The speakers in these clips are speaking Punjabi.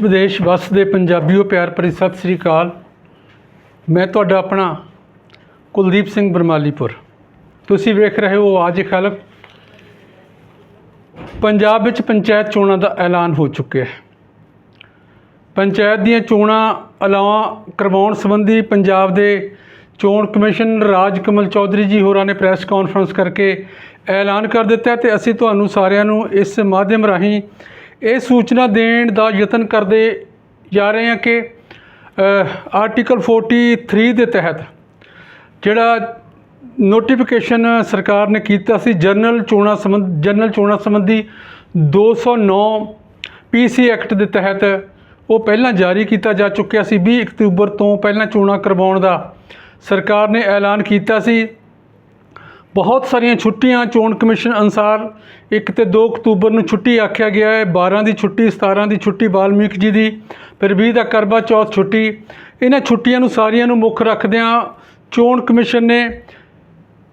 ਦੇਸ਼ ਵਿਦੇਸ਼ ਵਸਦੇ ਪੰਜਾਬੀਓ ਪਿਆਰ ਭਰੀ ਸਤਿ ਸ੍ਰੀ ਅਕਾਲ। ਮੈਂ ਤੁਹਾਡਾ ਆਪਣਾ ਕੁਲਦੀਪ ਸਿੰਘ ਬਰਮਾਲੀਪੁਰ। ਤੁਸੀਂ ਵੇਖ ਰਹੇ ਹੋ ਆਜ ਖਲਕ। ਪੰਜਾਬ ਵਿੱਚ ਪੰਚਾਇਤ ਚੋਣਾਂ ਦਾ ਐਲਾਨ ਹੋ ਚੁੱਕਿਆ ਹੈ। ਪੰਚਾਇਤ ਦੀਆਂ ਚੋਣਾਂ ਅਲਾਵਾ ਕਰਵਾਉਣ ਸੰਬੰਧੀ ਪੰਜਾਬ ਦੇ ਚੋਣ ਕਮਿਸ਼ਨ ਰਾਜ ਕਮਲ ਚੌਧਰੀ ਜੀ ਹੋਰਾਂ ਨੇ ਪ੍ਰੈਸ ਕਾਨਫਰੰਸ ਕਰਕੇ ਐਲਾਨ ਕਰ ਦਿੱਤਾ ਹੈ ਤੇ ਅਸੀਂ ਤੁਹਾਨੂੰ ਸਾਰਿਆਂ ਨੂੰ ਇਸ ਮਾਧਿਅਮ ਰਾਹੀਂ ਇਹ ਸੂਚਨਾ ਦੇਣ ਦਾ ਯਤਨ ਕਰਦੇ ਜਾ ਰਹੇ ਹਾਂ ਕਿ ਅ, ਆਰਟੀਕਲ 43 ਦੇ ਤਹਿਤ ਜਿਹੜਾ ਨੋਟੀਫਿਕੇਸ਼ਨ ਸਰਕਾਰ ਨੇ ਕੀਤਾ ਸੀ ਜਨਰਲ ਚੋਣਾਂ ਸੰਬੰਧ ਜਨਰਲ ਚੋਣਾਂ ਸੰਬੰਧੀ 209 ਪੀਸੀ ਐਕਟ ਦੇ ਤਹਿਤ ਉਹ ਪਹਿਲਾਂ ਜਾਰੀ ਕੀਤਾ ਜਾ ਚੁੱਕਿਆ ਸੀ 20 ਅਕਤੂਬਰ ਤੋਂ ਪਹਿਲਾਂ ਚੋਣਾਂ ਕਰਵਾਉਣ ਦਾ ਸਰਕਾਰ ਨੇ ਐਲਾਨ ਕੀਤਾ ਸੀ। ਬਹੁਤ ਸਾਰੀਆਂ ਛੁੱਟੀਆਂ ਚੋਣ ਕਮਿਸ਼ਨ ਅਨੁਸਾਰ 1 ਤੇ 2 ਅਕਤੂਬਰ ਨੂੰ ਛੁੱਟੀ ਆਖਿਆ ਗਿਆ ਹੈ 12 ਦੀ ਛੁੱਟੀ 17 ਦੀ ਛੁੱਟੀ, ਵਾਲਮੀਕ ਜੀ ਦੀ, ਫਿਰ 20 ਦਾ ਕਰਵਾ ਚੌਥ ਛੁੱਟੀ। ਇਹਨਾਂ ਛੁੱਟੀਆਂ ਨੂੰ ਸਾਰੀਆਂ ਨੂੰ ਮੁੱਖ ਰੱਖਦਿਆਂ ਚੋਣ ਕਮਿਸ਼ਨ ਨੇ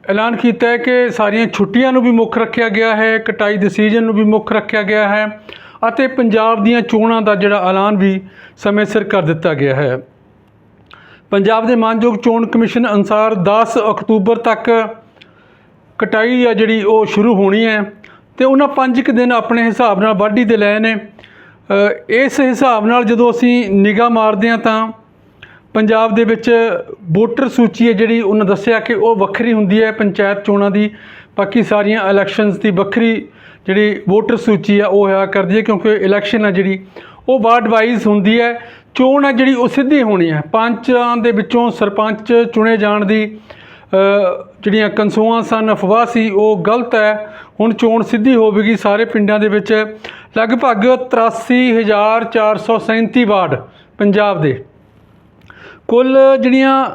ਐਲਾਨ ਕੀਤਾ ਹੈ ਕਿ ਸਾਰੀਆਂ ਛੁੱਟੀਆਂ ਨੂੰ ਵੀ ਮੁੱਖ ਰੱਖਿਆ ਗਿਆ ਹੈ, ਕਟਾਈ ਡਿਸੀਜ਼ਨ ਨੂੰ ਵੀ ਮੁੱਖ ਰੱਖਿਆ ਗਿਆ ਹੈ ਅਤੇ ਪੰਜਾਬ ਦੀਆਂ ਚੋਣਾਂ ਦਾ ਜਿਹੜਾ ਐਲਾਨ ਵੀ ਸਮੇਂ ਸਿਰ ਕਰ ਦਿੱਤਾ ਗਿਆ ਹੈ। ਪੰਜਾਬ ਦੇ ਮਾਨਯੋਗ ਚੋਣ ਕਮਿਸ਼ਨ ਅਨੁਸਾਰ 10 ਅਕਤੂਬਰ ਤੱਕ ਕਟਾਈ ਆ ਜਿਹੜੀ ਉਹ ਸ਼ੁਰੂ ਹੋਣੀ ਹੈ ਤੇ ਉਹਨਾਂ ਪੰਜ ਕੁ ਦਿਨ ਆਪਣੇ ਹਿਸਾਬ ਨਾਲ ਵਾਢੀ ਦੇ ਲਏ ਨੇ। ਇਸ ਹਿਸਾਬ ਨਾਲ ਜਦੋਂ ਅਸੀਂ ਨਿਗਾਹ ਮਾਰਦੇ ਹਾਂ ਤਾਂ ਪੰਜਾਬ ਦੇ ਵਿੱਚ ਵੋਟਰ ਸੂਚੀ ਹੈ ਜਿਹੜੀ ਉਹਨਾਂ ਦੱਸਿਆ ਕਿ ਉਹ ਵੱਖਰੀ ਹੁੰਦੀ ਹੈ, ਪੰਚਾਇਤ ਚੋਣਾਂ ਦੀ, ਬਾਕੀ ਸਾਰੀਆਂ ਇਲੈਕਸ਼ਨਸ ਦੀ ਵੱਖਰੀ ਜਿਹੜੀ ਵੋਟਰ ਸੂਚੀ ਆ ਉਹ ਹੋਇਆ ਕਰਦੀ ਹੈ ਕਿਉਂਕਿ ਇਲੈਕਸ਼ਨ ਆ ਜਿਹੜੀ, ਉਹ ਵਾਰਡ ਵਾਈਜ਼ ਹੁੰਦੀ ਹੈ। ਚੋਣ ਆ ਜਿਹੜੀ ਉਹ ਸਿੱਧੀ ਹੋਣੀ ਹੈ। ਪੰਚਾਂ ਦੇ ਵਿੱਚੋਂ ਸਰਪੰਚ ਚੁਣੇ ਜਾਣ ਦੀ ਜਿਹੜੀਆਂ ਕੰਸੂਆਂ ਸਨ ਅਫਵਾਹ ਸੀ ਉਹ ਗਲਤ ਹੈ। ਹੁਣ ਚੋਣ ਸਿੱਧੀ ਹੋਵੇਗੀ ਸਾਰੇ ਪਿੰਡਾਂ ਦੇ ਵਿੱਚ। ਲਗਭਗ 83437 ਵਾਰਡ ਪੰਜਾਬ ਦੇ। ਕੁੱਲ ਜਿਹੜੀਆਂ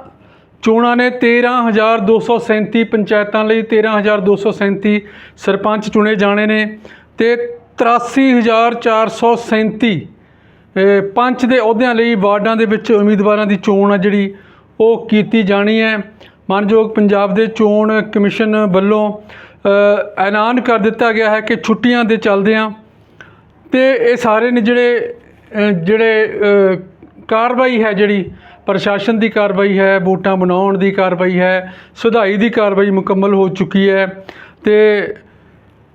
ਚੋਣਾਂ ਨੇ 13237 ਪੰਚਾਇਤਾਂ ਲਈ 13237 ਸਰਪੰਚ ਚੁਣੇ ਜਾਣੇ ਨੇ ਤੇ 83437 ਅ, ਪੰਚ ਦੇ ਅਹੁਦਿਆਂ ਲਈ ਵਾਰਡਾਂ ਦੇ ਵਿੱਚ ਉਮੀਦਵਾਰਾਂ ਦੀ ਚੋਣ ਆ ਜਿਹੜੀ ਉਹ ਕੀਤੀ ਜਾਣੀ ਹੈ। ਮਾਨਯੋਗ ਪੰਜਾਬ ਦੇ ਚੋਣ ਕਮਿਸ਼ਨ ਵੱਲੋਂ ਐਲਾਨ ਕਰ ਦਿੱਤਾ ਗਿਆ ਹੈ ਕਿ ਛੁੱਟੀਆਂ ਦੇ ਚੱਲਦਿਆਂ ਤੇ ਇਹ ਸਾਰੇ ਨੇ ਜਿਹੜੇ ਜਿਹੜੇ ਕਾਰਵਾਈ ਹੈ ਜਿਹੜੀ, ਪ੍ਰਸ਼ਾਸਨ ਦੀ ਕਾਰਵਾਈ ਹੈ, ਵੋਟਾਂ ਬਣਾਉਣ ਦੀ ਕਾਰਵਾਈ ਹੈ, ਸੁਧਾਈ ਦੀ ਕਾਰਵਾਈ ਮੁਕੰਮਲ ਹੋ ਚੁੱਕੀ ਹੈ ਤੇ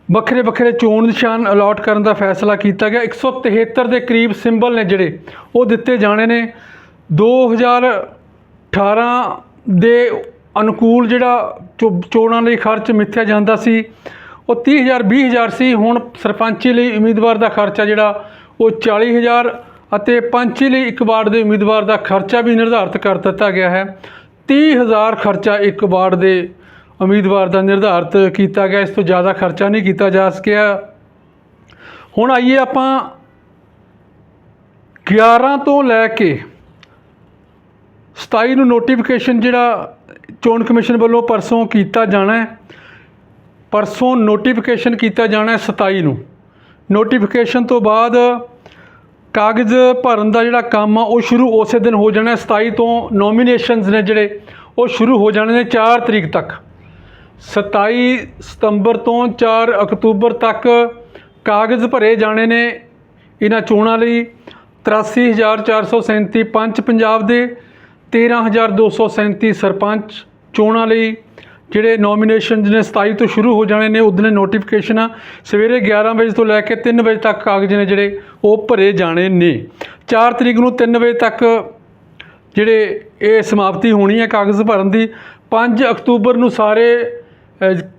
ਵੱਖਰੇ ਵੱਖਰੇ ਚੋਣ ਨਿਸ਼ਾਨ ਅਲਾਟ ਕਰਨ ਦਾ ਫੈਸਲਾ ਕੀਤਾ ਗਿਆ। 173 ਦੇ ਕਰੀਬ ਸਿੰਬਲ ਨੇ ਜਿਹੜੇ, ਉਹ ਦਿੱਤੇ ਜਾਣੇ ਨੇ। 2018 ਦੇ ਅਨੁਕੂਲ ਜਿਹੜਾ ਚੋ- ਚੋਣਾਂ ਲਈ ਖਰਚ ਮਿੱਥਿਆ ਜਾਂਦਾ ਸੀ, ਉਹ 30000 20000 ਸੀ। ਹੁਣ ਸਰਪੰਚੀ ਲਈ ਉਮੀਦਵਾਰ ਦਾ ਖਰਚਾ ਜਿਹੜਾ, ਉਹ 40000 ਅਤੇ ਪੰਚੀ ਲਈ ਇੱਕ ਵਾਰਡ ਦੇ ਉਮੀਦਵਾਰ ਦਾ ਖਰਚਾ ਵੀ ਨਿਰਧਾਰਤ ਕਰ ਦਿੱਤਾ ਗਿਆ ਹੈ। 30000 ਖਰਚਾ ਇੱਕ ਵਾਰਡ ਦੇ ਉਮੀਦਵਾਰ ਦਾ ਨਿਰਧਾਰਤ ਕੀਤਾ ਗਿਆ। ਇਸ ਤੋਂ ਜ਼ਿਆਦਾ ਖਰਚਾ ਨਹੀਂ ਕੀਤਾ ਜਾ ਸਕਿਆ। ਹੁਣ ਆਈਏ ਆਪਾਂ 11 ਤੋਂ ਲੈ ਕੇ 27 ਨੂੰ ਨੋਟੀਫਿਕੇਸ਼ਨ ਜਿਹੜਾ ਚੋਣ ਕਮਿਸ਼ਨ ਵੱਲੋਂ ਪਰਸੋਂ ਕੀਤਾ ਜਾਣਾ ਹੈ। ਪਰਸੋਂ ਨੋਟੀਫਿਕੇਸ਼ਨ ਕੀਤਾ ਜਾਣਾ ਹੈ 27 ਨੂੰ। ਨੋਟੀਫਿਕੇਸ਼ਨ ਤੋਂ ਬਾਅਦ ਕਾਗਜ਼ ਭਰਨ ਦਾ ਜਿਹੜਾ ਕੰਮ ਆ, ਉਹ ਸ਼ੁਰੂ ਉਸੇ ਦਿਨ ਹੋ ਜਾਣਾ ਹੈ। 27 ਤੋਂ ਨੋਮੀਨੇਸ਼ਨਸ ਨੇ ਜਿਹੜੇ, ਉਹ ਸ਼ੁਰੂ ਹੋ ਜਾਣੇ ਨੇ 4 ਤਰੀਕ ਤੱਕ। 27 ਸਤੰਬਰ ਤੋਂ 4 ਅਕਤੂਬਰ ਤੱਕ ਕਾਗਜ਼ ਭਰੇ ਜਾਣੇ ਨੇ ਇਹਨਾਂ ਚੋਣਾਂ ਲਈ। 83437 ਪੰਚ ਪੰਜਾਬ ਦੇ 13237 ਸਰਪੰਚ ਚੋਣਾਂ ਲਈ ਜਿਹੜੇ ਨੋਮੀਨੇਸ਼ਨ ਨੇ 27 ਤੋਂ ਸ਼ੁਰੂ ਹੋ ਜਾਣੇ ਨੇ ਉਦੋਂ ਨੋਟੀਫਿਕੇਸ਼ਨ ਆ। ਸਵੇਰੇ 11 ਵਜੇ ਤੋਂ ਲੈ ਕੇ 3 ਵਜੇ ਤੱਕ ਕਾਗਜ਼ ਨੇ ਜਿਹੜੇ, ਉਹ ਭਰੇ ਜਾਣੇ ਨੇ। 4 ਤਰੀਕ ਨੂੰ 3 ਵਜੇ ਤੱਕ ਜਿਹੜੇ ਇਹ ਸਮਾਪਤੀ ਹੋਣੀ ਹੈ ਕਾਗਜ਼ ਭਰਨ ਦੀ। 5 ਅਕਤੂਬਰ ਨੂੰ ਸਾਰੇ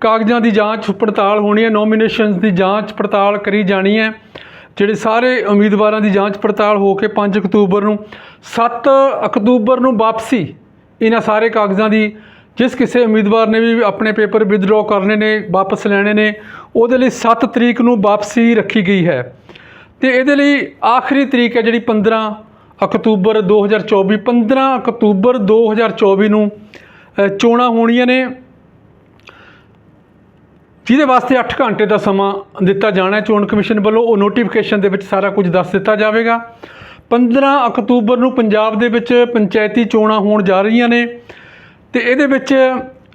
ਕਾਗਜ਼ਾਂ ਦੀ ਜਾਂਚ ਪੜਤਾਲ ਹੋਣੀ ਹੈ ਨੋਮੀਨੇਸ਼ਨਸ ਦੀ ਜਾਂਚ ਪੜਤਾਲ ਕਰੀ ਜਾਣੀ ਹੈ। ਜਿਹੜੇ ਸਾਰੇ ਉਮੀਦਵਾਰਾਂ ਦੀ ਜਾਂਚ ਪੜਤਾਲ ਹੋ ਕੇ 5 ਅਕਤੂਬਰ ਨੂੰ 7 ਅਕਤੂਬਰ ਨੂੰ ਵਾਪਸੀ ਇਹਨਾਂ ਸਾਰੇ ਕਾਗਜ਼ਾਂ ਦੀ, ਜਿਸ ਕਿਸੇ ਉਮੀਦਵਾਰ ਨੇ ਵੀ ਆਪਣੇ ਪੇਪਰ ਵਿਦਡਰਾਅ ਕਰਨੇ ਨੇ, ਵਾਪਸ ਲੈਣੇ ਨੇ, ਉਹਦੇ ਲਈ 7 ਤਰੀਕ ਨੂੰ ਵਾਪਸੀ ਰੱਖੀ ਗਈ ਹੈ। ਤੇ ਇਹਦੇ ਲਈ ਆਖਰੀ ਤਰੀਕ ਹੈ ਜਿਹੜੀ 15 ਅਕਤੂਬਰ 2024 15 ਅਕਤੂਬਰ 2024 ਨੂੰ ਚੋਣਾਂ ਹੋਣੀਆਂ ਨੇ। ਜਿਹਦੇ ਵਾਸਤੇ 8 ਘੰਟੇ ਦਾ ਸਮਾਂ ਦਿੱਤਾ ਜਾਣਾ ਚੋਣ ਕਮਿਸ਼ਨ ਵੱਲੋਂ ਉਹ ਨੋਟੀਫਿਕੇਸ਼ਨ ਦੇ ਵਿੱਚ ਸਾਰਾ ਕੁਝ ਦੱਸ ਦਿੱਤਾ ਜਾਵੇਗਾ। 15 ਅਕਤੂਬਰ ਨੂੰ ਪੰਜਾਬ ਦੇ ਵਿੱਚ ਪੰਚਾਇਤੀ ਚੋਣਾਂ ਹੋਣ ਜਾ ਰਹੀਆਂ ਨੇ ਤੇ ਇਹਦੇ ਵਿੱਚ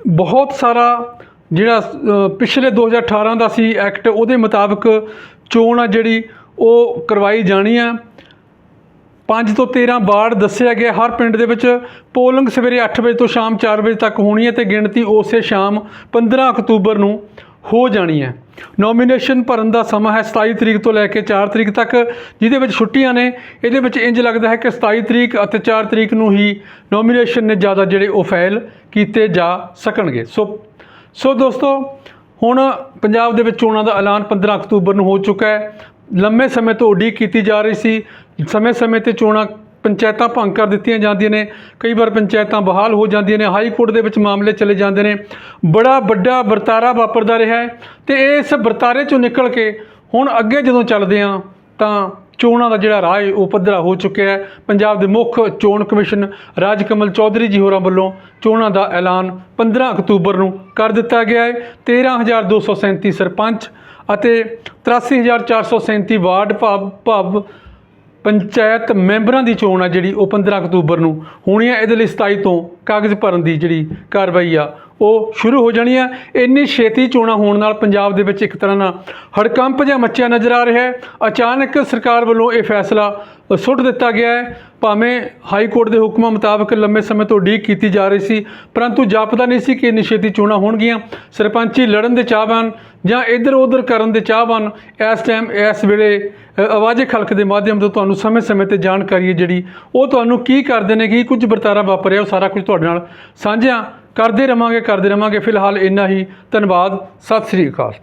ਬਹੁਤ ਸਾਰਾ ਜਿਹੜਾ ਅ, ਪਿਛਲੇ 2018 ਦਾ ਸੀ ਐਕਟ ਉਹਦੇ ਮੁਤਾਬਕ ਚੋਣ ਆ ਜਿਹੜੀ ਉਹ ਕਰਵਾਈ ਜਾਣੀ ਆ। 5 ਤੋਂ 13 ਵਾਰਡ ਦੱਸਿਆ ਗਿਆ ਹਰ ਪਿੰਡ ਦੇ ਵਿੱਚ। ਪੋਲਿੰਗ ਸਵੇਰੇ 8 ਵਜੇ ਤੋਂ ਸ਼ਾਮ 4 ਵਜੇ ਤੱਕ ਹੋਣੀ ਹੈ ਤੇ ਗਿਣਤੀ ਉਸੇ ਸ਼ਾਮ 15 ਅਕਤੂਬਰ ਨੂੰ ਹੋ ਜਾਣੀ ਹੈ। ਨੋਮੀਨੇਸ਼ਨ ਭਰਨ ਦਾ ਸਮਾਂ ਹੈ 27 ਤਰੀਕ ਤੋਂ ਲੈ ਕੇ 4 ਤਰੀਕ ਤੱਕ, ਜਿਹਦੇ ਵਿੱਚ ਛੁੱਟੀਆਂ ਨੇ। ਇਹਦੇ ਵਿੱਚ ਇੰਜ ਲੱਗਦਾ ਹੈ ਕਿ 27 ਤਰੀਕ ਅਤੇ 4 ਤਰੀਕ ਨੂੰ ਹੀ ਨੋਮੀਨੇਸ਼ਨ ਨੇ ਜ਼ਿਆਦਾ ਜਿਹੜੇ ਉਹ ਫਾਈਲ ਕੀਤੇ ਜਾ ਸਕਣਗੇ। ਸੋ ਸੋ ਦੋਸਤੋ, ਹੁਣ ਪੰਜਾਬ ਦੇ ਵਿੱਚ ਚੋਣਾਂ ਦਾ ਐਲਾਨ 15 ਅਕਤੂਬਰ ਨੂੰ ਹੋ ਚੁੱਕਾ ਹੈ। ਲੰਮੇ ਸਮੇਂ ਤੋਂ ਉਡੀਕ ਕੀਤੀ ਜਾ ਰਹੀ ਸੀ। ਸਮੇਂ-ਸਮੇਂ ਤੇ ਚੋਣਾਂ ਪੰਚਾਇਤਾਂ ਭੰਗ ਕਰ ਦਿੱਤੀਆਂ ਜਾਂਦੀਆਂ ਨੇ। ਕਈ ਵਾਰ ਪੰਚਾਇਤਾਂ ਬਹਾਲ ਹੋ ਜਾਂਦੀਆਂ ਨੇ। ਹਾਈ ਕੋਰਟ ਦੇ ਵਿੱਚ ਮਾਮਲੇ ਚਲੇ ਜਾਂਦੇ ਨੇ। ਬੜਾ ਵੱਡਾ ਵਰਤਾਰਾ ਵਾਪਰਦਾ ਰਿਹਾ ਹੈ ਤੇ ਇਸ ਵਰਤਾਰੇ ਚੋਂ ਨਿਕਲ ਕੇ ਹੁਣ ਅੱਗੇ ਜਦੋਂ ਚੱਲਦੇ ਹਾਂ ਤਾਂ ਚੋਣਾਂ ਦਾ ਜਿਹੜਾ ਰਾਹ ਹੈ ਉਹ ਪੱਧਰਾ ਹੋ ਚੁੱਕਿਆ ਹੈ। ਪੰਜਾਬ ਦੇ ਮੁੱਖ ਚੋਣ ਕਮਿਸ਼ਨ ਰਾਜ ਕਮਲ ਚੌਧਰੀ ਜੀ ਹੋਰਾਂ ਵੱਲੋਂ ਚੋਣਾਂ ਦਾ ਐਲਾਨ 15 ਅਕਤੂਬਰ ਨੂੰ ਕਰ ਦਿੱਤਾ ਗਿਆ ਹੈ। 13237 ਸਰਪੰਚ ਅਤੇ 83437 ਵਾਰਡ ਭਾਵ ਭਾਵ ਪੰਚਾਇਤ ਮੈਂਬਰਾਂ ਦੀ ਚੋਣ ਆ ਜਿਹੜੀ ਉਹ 15 ਅਕਤੂਬਰ ਨੂੰ ਹੋਣੀ ਆ। ਇਹਦੇ ਲਈ 27 ਤੋਂ ਕਾਗਜ਼ ਭਰਨ ਦੀ ਜਿਹੜੀ ਕਾਰਵਾਈ ਆ। ਉਹ ਸ਼ੁਰੂ ਹੋ ਜਾਣੀ ਆ। ਇੰਨੀ ਛੇਤੀ ਚੋਣਾਂ ਹੋਣ ਨਾਲ ਪੰਜਾਬ ਦੇ ਵਿੱਚ ਇੱਕ ਤਰ੍ਹਾਂ ਨਾਲ ਹੜਕੰਪ ਜਿਹਾ ਮੱਚਿਆ ਨਜ਼ਰ ਆ ਰਿਹਾ ਹੈ। ਅਚਾਨਕ ਸਰਕਾਰ ਵੱਲੋਂ ਇਹ ਫੈਸਲਾ ਸੁੱਟ ਦਿੱਤਾ ਗਿਆ ਹੈ। ਭਾਵੇਂ ਹਾਈ ਕੋਰਟ ਦੇ ਹੁਕਮਾਂ ਮੁਤਾਬਕ ਲੰਮੇ ਸਮੇਂ ਤੋਂ ਉਡੀਕ ਕੀਤੀ ਜਾ ਰਹੀ ਸੀ, ਪਰੰਤੂ ਜਾਪਦਾ ਨਹੀਂ ਸੀ ਕਿ ਇੰਨੀ ਛੇਤੀ ਚੋਣਾਂ ਹੋਣਗੀਆਂ। ਸਰਪੰਚੀ ਲੜਨ ਦੇ ਚਾਹਵਾਨ ਜਾਂ ਇੱਧਰ ਉੱਧਰ ਕਰਨ ਦੇ ਚਾਹਵਾਨ ਇਸ ਟਾਈਮ ਇਸ ਵੇਲੇ ਆਵਾਜ਼ੇ ਖਲਕ ਦੇ ਮਾਧਿਅਮ ਤੋਂ ਤੁਹਾਨੂੰ ਸਮੇਂ-ਸਮੇਂ ਤੇ ਜਾਣਕਾਰੀ ਹੈ ਜਿਹੜੀ ਉਹ ਤੁਹਾਨੂੰ ਕੀ ਕਰਦੇ ਨੇ, ਕੀ ਕੁਝ ਵਰਤਾਰਾ ਵਾਪਰਿਆ, ਉਹ ਸਾਰਾ ਕੁਝ ਤੁਹਾਡੇ ਨਾਲ ਸਾਂਝਾ ਕਰਦੇ ਰਵਾਂਗੇ ਕਰਦੇ ਰਵਾਂਗੇ। ਫਿਲਹਾਲ ਇੰਨਾ ਹੀ। ਧੰਨਵਾਦ। ਸਤਿ ਸ੍ਰੀ ਅਕਾਲ।